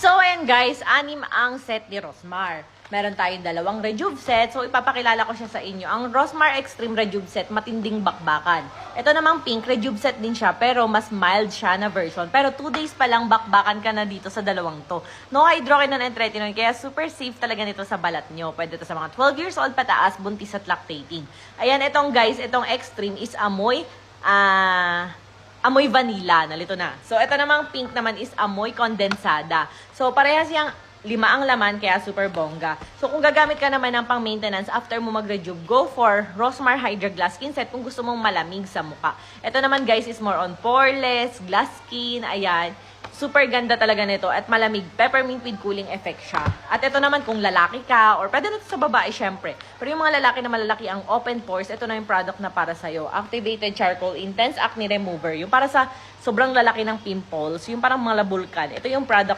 So, ayan guys, anim ang set ni Rosmar. Meron tayong dalawang Rejuve set. So, ipapakilala ko siya sa inyo. Ang Rosmar Extreme Rejuve set, matinding bakbakan. Ito namang pink, Rejuve set din siya, pero mas mild siya na version. Pero 2 days pa lang bakbakan ka na dito sa dalawang to. No hydroquinone and tretinoin, kaya super safe talaga nito sa balat nyo. Pwede to sa mga 12 years old pataas, buntis at lactating. Ayan, itong guys, itong Extreme is amoy, ah... amoy vanilla, nalito na. So, ito namang pink naman is amoy kondensada. So, parehas yung lima ang laman, kaya super bongga. So, kung gagamit ka naman ng pang maintenance after mo mag-rejuve, go for Rosmar Hydra Glass Skin Set kung gusto mong malamig sa muka. Ito naman guys is more on poreless, glass skin, ayan. Super ganda talaga nito at malamig. Peppermint with cooling effect siya. At ito naman kung lalaki ka or pwede na sa babae syempre. Pero yung mga lalaki na malalaki ang open pores, ito na yung product na para sa'yo. Activated Charcoal Intense Acne Remover. Yung para sa sobrang lalaki ng pimples, yung parang mga bulkan. Ito yung product